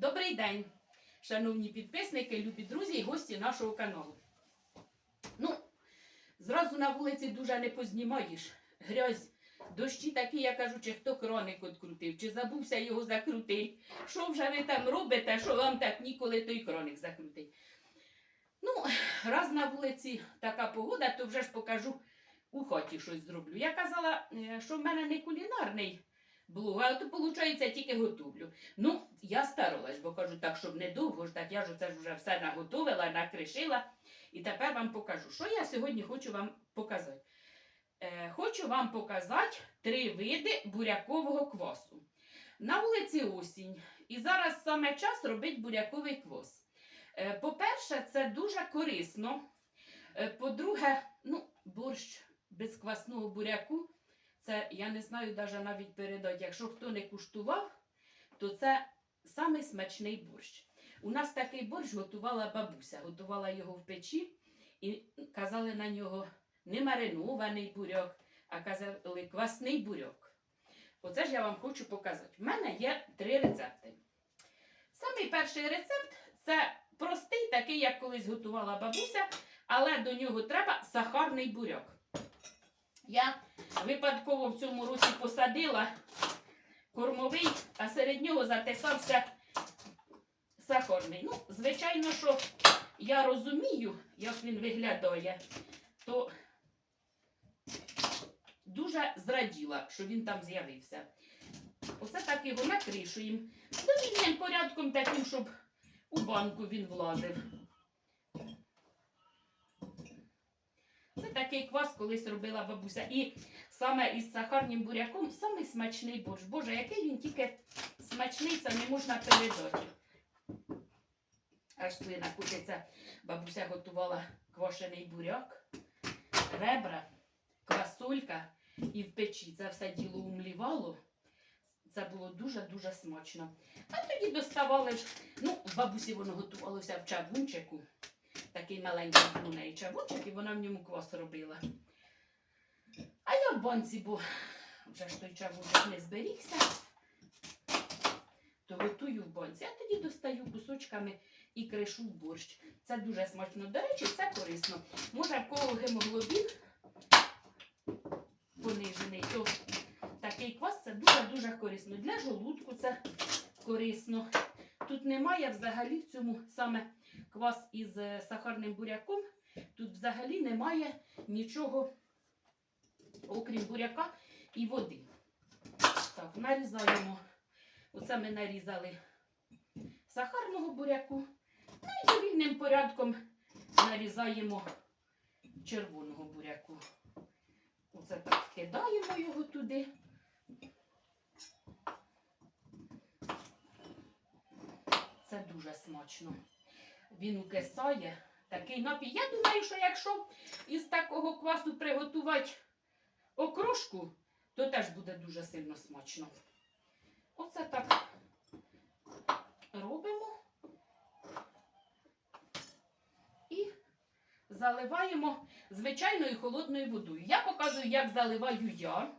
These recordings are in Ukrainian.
Добрий день, шановні підписники, любі друзі і гості нашого каналу. Ну, зразу на вулиці дуже не познімаєш. Грязь, дощі такі, я кажу, чи хто краник відкрутив, чи забувся його закрутити. Що вже ви там робите, що вам так ніколи той краник закрутить. Ну, раз на вулиці така погода, то вже ж покажу у хаті щось зроблю. Я казала, е, що в мене не кулінарний блог, а то виходить тільки готовлю. Ну, я старалась, бо кажу так, щоб недовго ждати. Я ж це вже все наготовила, накришила. І тепер вам покажу, що я сьогодні хочу вам показати. Е, хочу вам показати три види бурякового квасу. На вулиці осінь. І зараз саме час робити буряковий квас. Е, по-перше, це дуже корисно. Е, по-друге, ну, борщ без квасного буряку. Це я не знаю даже навіть передати. Якщо хто не куштував, то це самий смачний борщ. У нас такий борщ готувала бабуся, готувала його в печі і казали на нього не маринований буряк, а казали квасний буряк. Оце ж я вам хочу показати. В мене є три рецепти. Самий перший рецепт це простий, такий, як колись готувала бабуся, але до нього треба сахарний буряк. Я випадково в цьому році посадила кормовий, а серед нього затисався сахарний. Ну, звичайно, що я розумію, як він виглядає, то дуже зраділа, що він там з'явився. Оце так його накришуємо. Довільним порядком таким, щоб у банку він влазив. Це такий квас колись робила бабуся. І саме із сахарним буряком самий смачний борщ. Боже, який він тільки смачний, це не можна передати. Аж слина кутиться. Бабуся готувала квашений буряк, ребра, квасолька і в печі. Це все діло умлівало. Це було дуже-дуже смачно. А тоді доставали ж, ну, бабусі воно готувалося в чавунчику. Такий маленький у неї чавунчик, і вона в ньому квас робила. А я в банці, бо вже ж той чавунчик не зберігся, то готую в банці. А тоді достаю кусочками і кришу в борщ. Це дуже смачно. До речі, це корисно. Може, в кого гемоглобін понижений, то такий квас це дуже-дуже корисно. Для желудку це корисно. Тут немає взагалі в цьому саме квас із е, сахарним буряком. Тут взагалі немає нічого, окрім буряка і води. Так, нарізаємо. Оце ми нарізали сахарного буряку. Ну і довільним порядком нарізаємо червоного буряку. Оце так кидаємо його туди. Це дуже смачно. Він укисає. Такий напій. Я думаю, що якщо із такого квасу приготувати окрошку, то теж буде дуже сильно смачно. Оце так робимо і заливаємо звичайною холодною водою. Я показую, як заливаю я.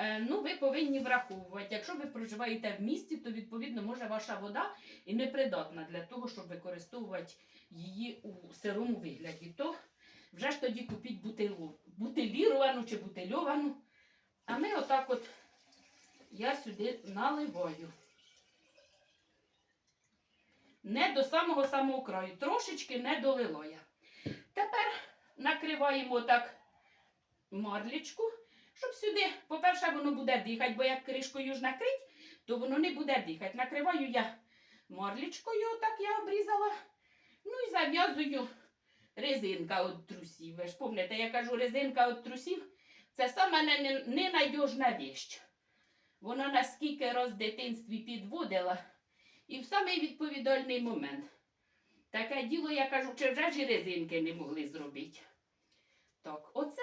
Е, Ну, ви повинні враховувати. Якщо ви проживаєте в місті, то відповідно може ваша вода і непридатна для того, щоб використовувати її у сирому вигляді. То вже ж тоді купіть бутилу, бутиліровану чи бутильовану. А ми отак от я сюди наливаю. Не до самого самого краю. Трошечки не долило я. Тепер накриваємо так марлічку, щоб сюди, по-перше, воно буде дихати, бо як кришкою ж накрить, то воно не буде дихати. Накриваю я марлічкою, отак я обрізала. Ну і зав'язую резинка від трусів. Ви ж пам'ятаєте, я кажу, резинка від трусів це саме не- не- ненадіжна віщ. Вона наскільки раз в дитинстві підводила, і в самий відповідальний момент. Таке діло, я кажу, чи вже ж резинки не могли зробити. Так, оце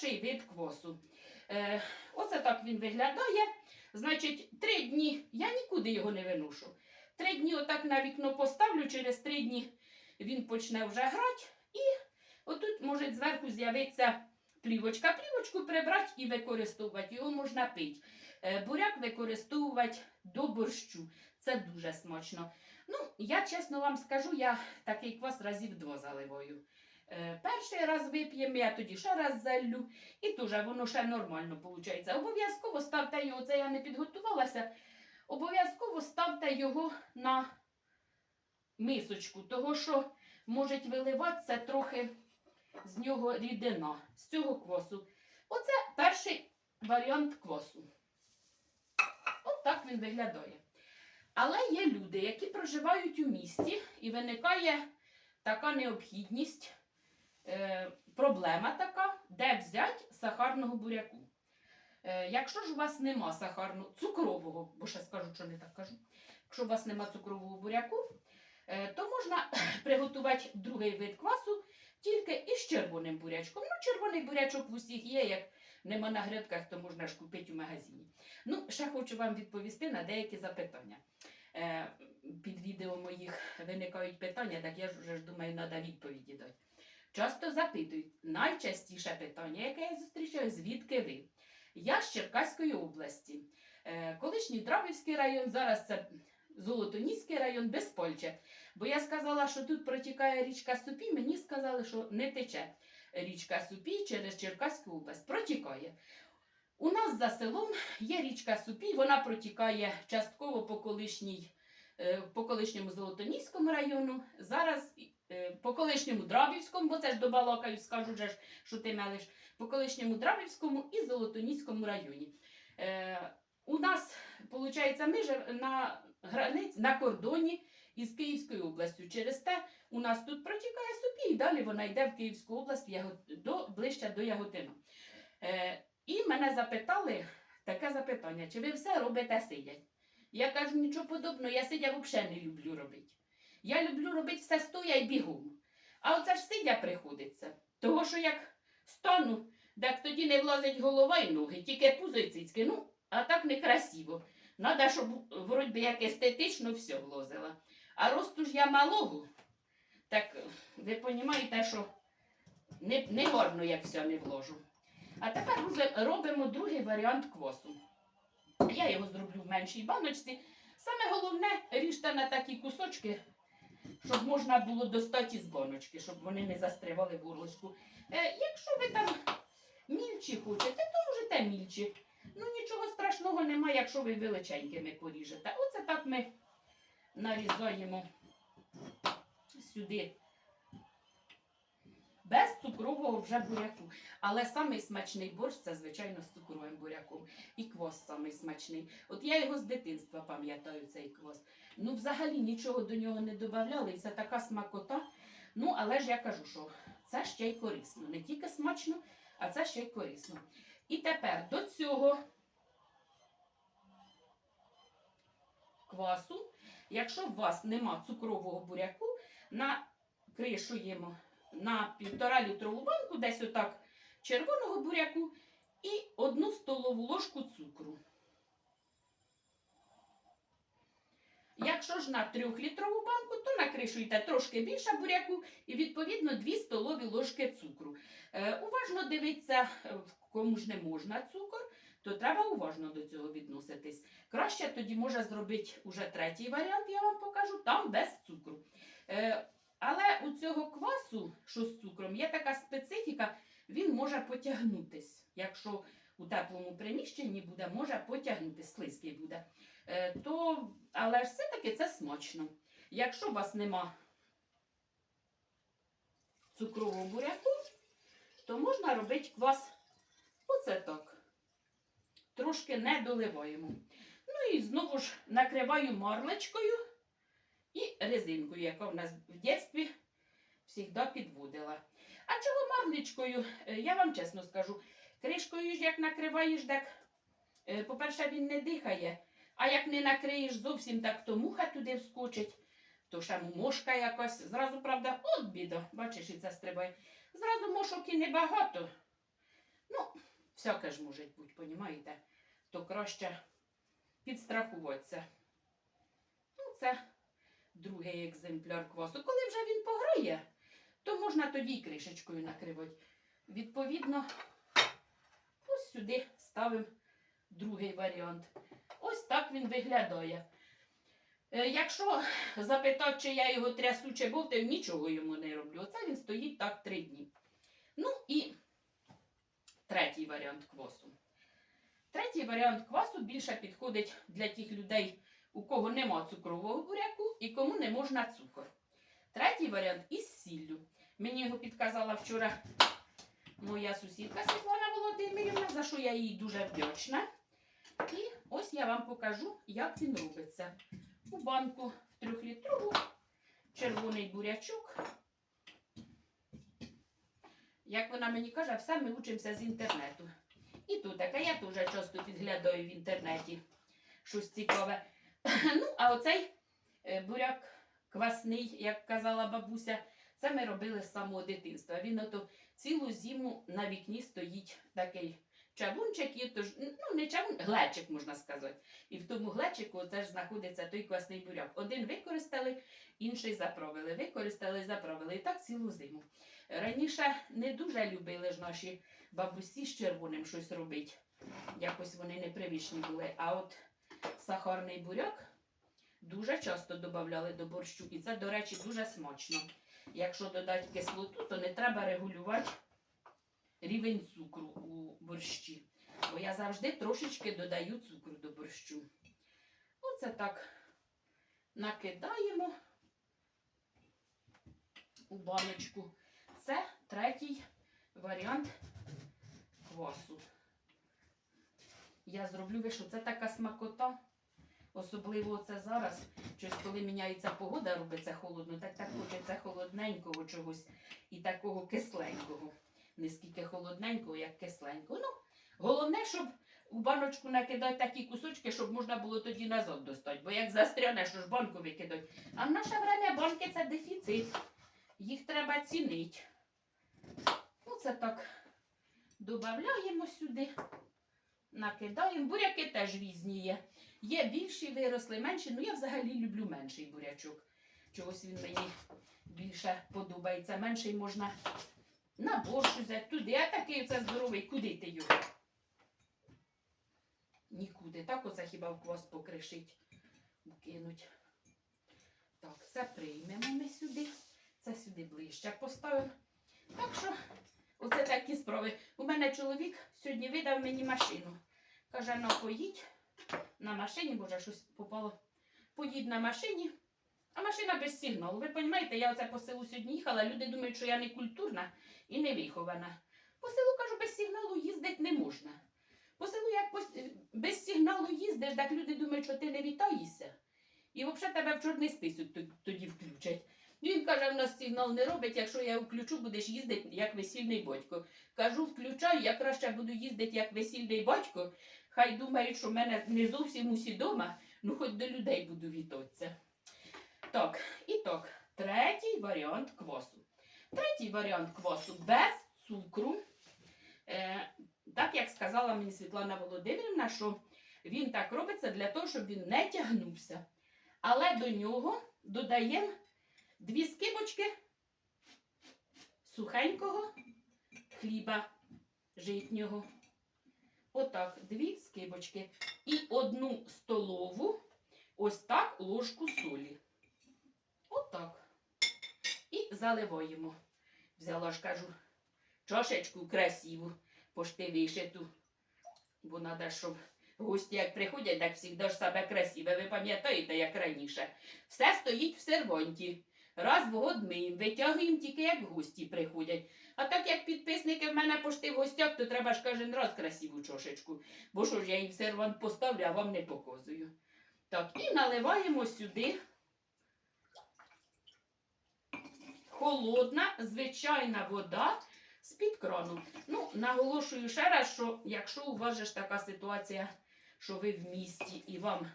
перший вид квасу. Е, оце так він виглядає. Значить, три дні я нікуди його не виношу. Три дні отак на вікно поставлю, через три дні він почне вже грати. І отут може зверху з'явитися плівочка. Плівочку прибрати і використовувати. Його можна пити. Е, Буряк використовувати до борщу. Це дуже смачно. Ну, я чесно вам скажу, я такий квас разів два заливаю. Е, Перший раз вип'ємо, я тоді ще раз залю, і дуже воно ще нормально виходить. Обов'язково ставте його, це я не підготувалася. Обов'язково ставте його на мисочку, того що може виливатися трохи з нього рідина, з цього квасу. Оце перший варіант квасу. От так він виглядає. Але є люди, які проживають у місті, і виникає така необхідність, е, проблема така, де взяти сахарного буряку. Е, якщо ж у вас нема сахарного, цукрового, бо ще скажу, що не так кажу, якщо у вас нема цукрового буряку, е, то можна приготувати другий вид квасу тільки із червоним бурячком. Ну, червоний бурячок в усіх є, як нема на грядках, то можна ж купити у магазині. Ну, ще хочу вам відповісти на деякі запитання. Е, під відео моїх виникають питання, так я ж вже думаю, треба відповіді дати. Часто запитують, найчастіше питання, яке я зустрічаю, звідки ви? Я з Черкаської області. Е, колишній Драбівський район, зараз це Золотоніський район, Безпольче. Бо я сказала, що тут протікає річка Супі, мені сказали, що не тече річка Супі через Черкаську область. Протікає. У нас за селом є річка Супі, вона протікає частково по колишній. Е, По колишньому Золотоніському району, зараз е, по колишньому Драбівському, бо це ж до Балакаю, скажу же, ж, що ти мелиш, по колишньому Драбівському і Золотоніському районі. Е, у нас, виходить, ми ж на границі, на кордоні із Київською областю. Через те у нас тут протікає Супі, і далі вона йде в Київську область до, ближче до Яготина. І мене запитали таке запитання: чи ви все робите сидять? Я кажу, нічого подобного, я сидя взагалі не люблю робити. Я люблю робити все стоя і бігом. А оце ж сидя приходиться. Того, що як стану, так тоді не влазить голова і ноги, тільки пузо і цицьки. Ну, а так некрасиво. Надо, щоб вроді як естетично все влозила. А росту ж я малого, так ви розумієте, що не, не гарно, як все не вложу. А тепер робимо- другий варіант квасу. Я його зроблю в меншій баночці. Саме головне ріжте на такі кусочки, щоб можна було достати з баночки, щоб вони не застрявали в горлышку. Е, якщо ви там мільчі хочете, то можете мільчі. Ну нічого страшного немає, якщо ви величенькими поріжете. Оце так ми нарізаємо сюди. Без цукрового вже буряку. Але самий смачний борщ це, звичайно, з цукровим буряком. І квас самий смачний. От я його з дитинства пам'ятаю, цей квас. Ну, взагалі нічого до нього не додавали, і це така смакота. Ну, але ж я кажу, що це ще й корисно. Не тільки смачно, а це ще й корисно. І тепер до цього квасу, якщо у вас нема цукрового буряку, накришуємо на півтора літрову банку, десь отак червоного буряку і одну столову ложку цукру. Якщо ж на трьохлітрову банку, то накришуйте трошки більше буряку і відповідно 2 столові ложки цукру. Е, уважно дивіться, е, кому ж не можна цукор, то треба уважно до цього відноситись. Краще тоді може зробити уже третій варіант, я вам покажу, там без цукру. Е, але у цього квасу, що з цукром, є така специфіка, він може потягнутись. Якщо у теплому приміщенні буде, може потягнутись, слизький буде. Е, то, але ж все-таки це смачно. Якщо у вас нема цукрового буряку, то можна робити квас оце так. Трошки не доливаємо. Ну і знову ж накриваю марлечкою і резинкою, яка в нас в дитинстві завжди підводила. А чого марлечкою? Е, Я вам чесно скажу, кришкою ж як накриваєш, так, е, по-перше, він не дихає. А як не накриєш зовсім так, то муха туди вскочить, то ще мошка якась. Зразу, правда, от біда, бачиш, і це стрибає. Зразу мошок і небагато. Ну, всяке ж може бути, понімаєте? То краще підстрахуватися. Ну, це другий екземпляр квасу. Коли вже він пограє, то можна тоді й кришечкою накривати. Відповідно, ось сюди ставимо другий варіант. Ось так він виглядає. Е, Якщо запитати, чи я його трясу чи бовтаю, нічого йому не роблю. Оце він стоїть так три дні. Ну і третій варіант квасу. Третій варіант квасу більше підходить для тих людей, у кого нема цукрового буряку і кому не можна цукор. Третій варіант із сіллю. Мені його підказала вчора моя сусідка Світлана Володимирівна, за що я їй дуже вдячна. І ось я вам покажу, як він робиться. У банку трьохлітрову червоний бурячок. Як вона мені каже, все ми учимося з інтернету. І тут таке, я теж часто підглядаю в інтернеті щось цікаве. Ну, а оцей е, буряк квасний, як казала бабуся, це ми робили з самого дитинства. Він ото цілу зиму на вікні стоїть такий чавунчик, і то ж, ну не чавун, глечик, можна сказати. І в тому глечику це ж знаходиться той квасний буряк. Один використали, інший заправили. Використали, заправили. І так цілу зиму. Раніше не дуже любили ж наші бабусі з червоним щось робити. Якось вони непривичні були. А от сахарний буряк дуже часто додавали до борщу. І це, до речі, дуже смачно. Якщо додати кислоту, то не треба регулювати рівень цукру у борщі. Бо я завжди трошечки додаю цукру до борщу. Оце так накидаємо у баночку. Це третій варіант квасу. Я зроблю ви це така смакота. Особливо це зараз, щось коли міняється погода, робиться холодно, так так хочеться холодненького чогось і такого кисленького. Не скільки холодненького, як кисленького. Ну, головне, щоб у баночку накидати такі кусочки, щоб можна було тоді назад достати. Бо як застряне, що ж банку викидати. А в наше время банки це дефіцит. Їх треба цінити. Оце так додаємо сюди, накидаємо. Буряки теж різні є. Є більші виросли, менші. Ну я взагалі люблю менший бурячок. Чогось він мені більше подобається. Менший можна на борщ взяти туди, а такий це здоровий. Куди ти його? Нікуди. Так оце хіба в квас покришить, кинуть. Так, це приймемо ми сюди. Це сюди ближче поставимо. Так що, оце такі справи. У мене чоловік сьогодні видав мені машину. Каже, ну поїдь на машині, боже, щось попало. Поїдь на машині, а машина без сигналу. Ви розумієте, я оце по селу сьогодні їхала, люди думають, що я не культурна і не вихована. По селу кажу, без сигналу їздити не можна. По селу, як без сигналу їздиш, так люди думають, що ти не вітаєшся. І взагалі тебе в чорний список т- тоді включать. Він каже, в нас сигнал не робить, якщо я включу, будеш їздити як весільний батько. Кажу, включаю, я краще буду їздити як весільний батько. Хай думають, що в мене не зовсім усі дома, ну хоч до людей буду вітатися. Так, і так, третій варіант квасу. Третій варіант квасу без цукру. Е, так як сказала мені Світлана Володимирівна, що він так робиться для того, щоб він не тягнувся. Але до нього додаємо дві скибочки сухенького хліба житнього. Отак, дві скибочки. І одну столову, ось так ложку солі. Отак. І заливаємо. Взяла ж кажу, чашечку красиву, пошти вишиту. Бо треба, щоб гості, як приходять, так завжди ж себе красиве. Ви пам'ятаєте, як раніше. Все стоїть в серванті. Раз в год ми витягуємо тільки як гості приходять. А так як підписники в мене пошти в гостях, то треба ж кожен раз красиву чашечку. Бо що ж я їм сервант поставлю, а вам не показую. Так, і наливаємо сюди холодна, звичайна вода з-під крану. Ну, наголошую ще раз, що якщо у вас ж така ситуація, що ви в місті і вам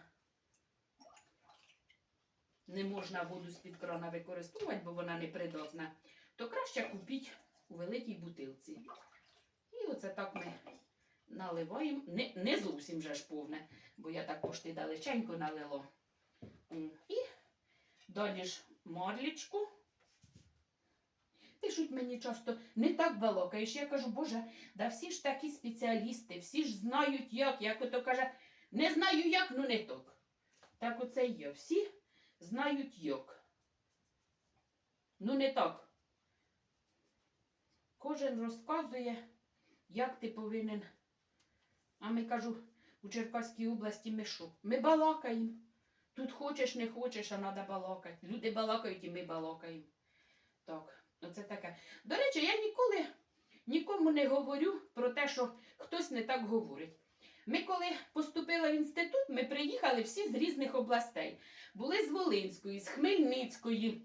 не можна воду з-під крана використовувати, бо вона непридатна, то краще купіть у великій бутилці. І оце так ми наливаємо. Не, не зовсім же ж повне, бо я так пошти далеченько налило. І далі ж марлічку. пишуть мені часто, не так балакаєш. Я кажу, Боже, да всі ж такі спеціалісти, всі ж знають як. Як ото каже, не знаю як, ну не так. Так оце і є. Всі знають як. Ну не так. Кожен розказує, як ти повинен. А ми кажу, у Черкаській області ми що? Ми балакаємо. Тут хочеш, не хочеш, а треба балакати. Люди балакають і ми балакаємо. Так, оце таке. До речі, я ніколи нікому не говорю про те, що хтось не так говорить. Ми, коли поступили в інститут, ми приїхали всі з різних областей. Були з Волинської, з Хмельницької.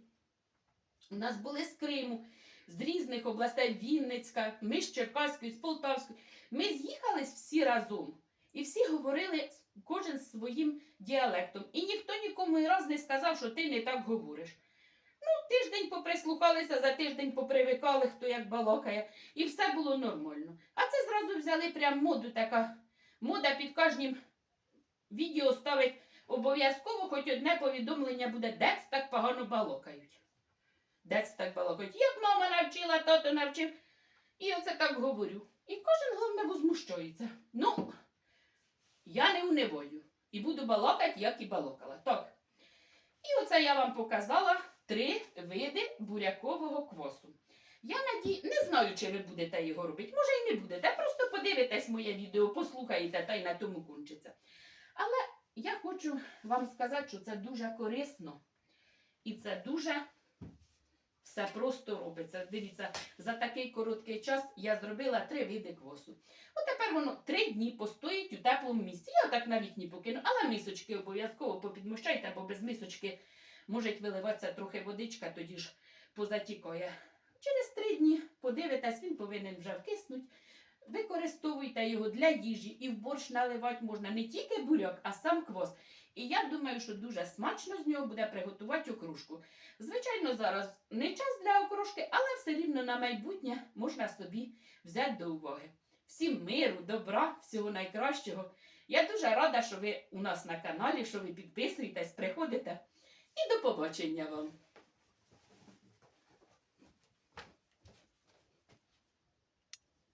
У нас були з Криму, з різних областей Вінницька, ми з Черкаської, з Полтавської. Ми з'їхались всі разом. І всі говорили кожен своїм діалектом. І ніхто нікому і раз не сказав, що ти не так говориш. Ну, тиждень поприслухалися, за тиждень попривикали, хто як балакає, і все було нормально. А це зразу взяли прям моду така. Мода під кожним відео ставить обов'язково, хоч одне повідомлення буде, де так погано балакають. Де так балакають? Як мама навчила, тато навчив. І оце так говорю. І кожен головне возмущається. Ну, я не унивою. І буду балакати, як і балакала. Так. І оце я вам показала три види бурякового квасу. Я наді... не знаю, чи ви будете його робити. Може і не будете. Просто подивитесь моє відео, послухаєте та й на тому кончиться. Але я хочу вам сказати, що це дуже корисно. І це дуже все просто робиться. Дивіться, за такий короткий час я зробила три види квасу. От тепер воно три дні постоїть у теплому місці. Я так на вікні покину, але мисочки обов'язково попідмощайте, бо без мисочки може виливатися трохи водичка, тоді ж позатікає. Через три дні подивитесь, він повинен вже вкиснути. Використовуйте його для їжі і в борщ наливати можна не тільки буряк, а сам квас. І я думаю, що дуже смачно з нього буде приготувати окружку. Звичайно, зараз не час для окрошки, але все рівно на майбутнє можна собі взяти до уваги. Всім миру, добра, всього найкращого. Я дуже рада, що ви у нас на каналі, що ви підписуєтесь, приходите. І до побачення вам!